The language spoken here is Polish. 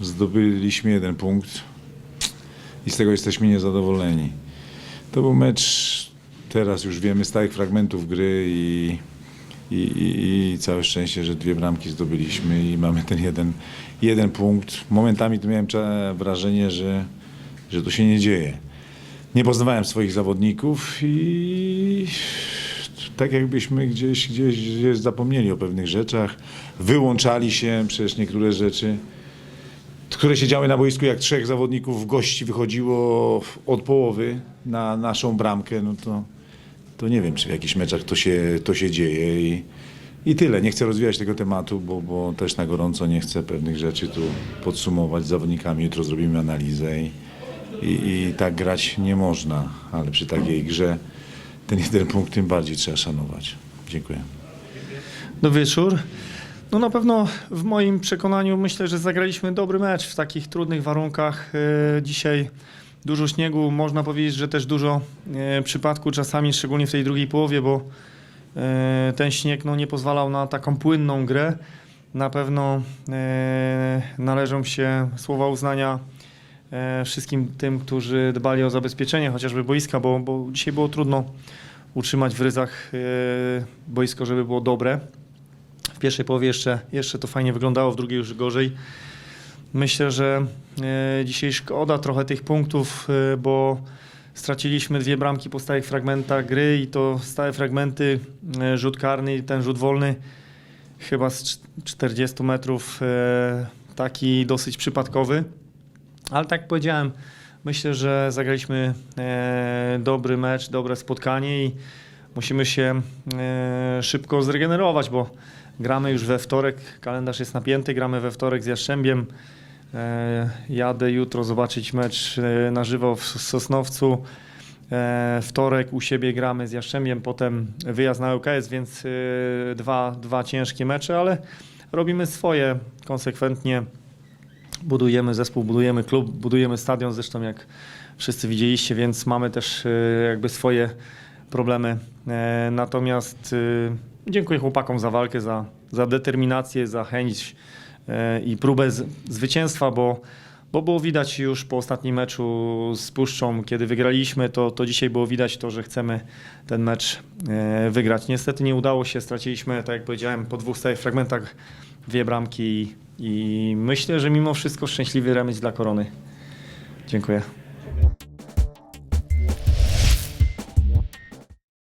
zdobyliśmy jeden punkt i z tego jesteśmy niezadowoleni. To był mecz, teraz już wiemy, stałych fragmentów gry i, i, i, i całe szczęście, że dwie bramki zdobyliśmy i mamy ten jeden, jeden punkt. Momentami to miałem wrażenie, że, że to się nie dzieje. Nie poznawałem swoich zawodników i tak jakbyśmy gdzieś, gdzieś, gdzieś zapomnieli o pewnych rzeczach, wyłączali się przecież niektóre rzeczy, które się działy na boisku, jak trzech zawodników gości wychodziło od połowy na naszą bramkę, no to, to nie wiem, czy w jakichś meczach to się, to się dzieje i, i tyle. Nie chcę rozwijać tego tematu, bo, bo też na gorąco nie chcę pewnych rzeczy tu podsumować z zawodnikami. Jutro zrobimy analizę i, i, i tak grać nie można, ale przy takiej grze ten jeden punkt tym bardziej trzeba szanować. Dziękuję. Do wieczór. No na pewno w moim przekonaniu myślę, że zagraliśmy dobry mecz w takich trudnych warunkach. E, Dzisiaj dużo śniegu, można powiedzieć, że też dużo e, przypadku czasami, szczególnie w tej drugiej połowie, bo e, ten śnieg no, nie pozwalał na taką płynną grę. Na pewno należą się słowa uznania wszystkim tym, którzy dbali o zabezpieczenie chociażby boiska, bo, bo dzisiaj było trudno utrzymać w ryzach boisko, żeby było dobre. W pierwszej połowie jeszcze, jeszcze to fajnie wyglądało, w drugiej już gorzej. Myślę, że e, dzisiaj szkoda trochę tych punktów, e, bo straciliśmy dwie bramki po stałych fragmentach gry i to stałe fragmenty, e, rzut karny i ten rzut wolny chyba z cz- 40 metrów taki dosyć przypadkowy. Ale tak jak powiedziałem, myślę, że zagraliśmy dobry mecz, dobre spotkanie i musimy się szybko zregenerować, bo gramy już we wtorek, kalendarz jest napięty, gramy we wtorek z Jastrzębiem. E, jadę jutro zobaczyć mecz e, na żywo w Sosnowcu. E, wtorek u siebie gramy z Jastrzębiem, potem wyjazd na UKS, więc dwa, dwa ciężkie mecze, ale robimy swoje konsekwentnie. Budujemy zespół, budujemy klub, budujemy stadion, zresztą jak wszyscy widzieliście, więc mamy też jakby swoje problemy. E, Natomiast e, dziękuję chłopakom za walkę, za, za determinację, za chęć e, i próbę z, zwycięstwa, bo, bo było widać już po ostatnim meczu z Puszczą, kiedy wygraliśmy, to, to dzisiaj było widać to, że chcemy ten mecz wygrać. Niestety nie udało się, straciliśmy, tak jak powiedziałem, po dwóch stałych fragmentach dwie bramki i myślę, że mimo wszystko szczęśliwy remis dla Korony. Dziękuję.